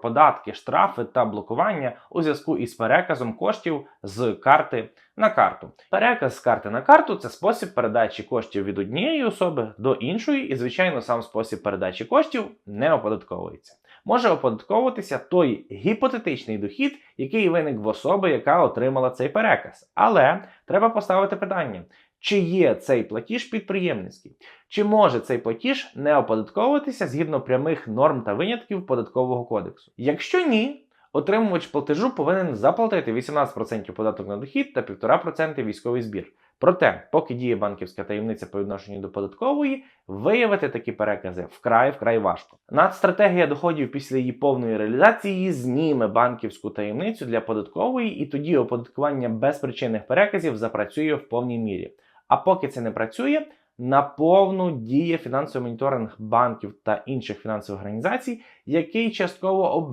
податки, штрафи та блокування у зв'язку із переказом коштів з карти на карту. Переказ з карти на карту це спосіб передачі коштів від однієї особи до іншої, і, звичайно, сам спосіб передачі коштів не оподатковується. Може оподатковуватися той гіпотетичний дохід, який виник в особи, яка отримала цей переказ. Але треба поставити питання: чи є цей платіж підприємницький? Чи може цей платіж не оподатковуватися згідно прямих норм та винятків податкового кодексу? Якщо ні, отримувач платежу повинен заплатити 18% податок на дохід та 1,5% військовий збір. Проте, поки діє банківська таємниця по відношенню до податкової, виявити такі перекази вкрай вкрай важко. Нацстратегія доходів після її повної реалізації зніме банківську таємницю для податкової, і тоді оподаткування безпричинних переказів запрацює в повній мірі. А поки це не працює, наповну діє фінансовий моніторинг банків та інших фінансових організацій, який частково обмежує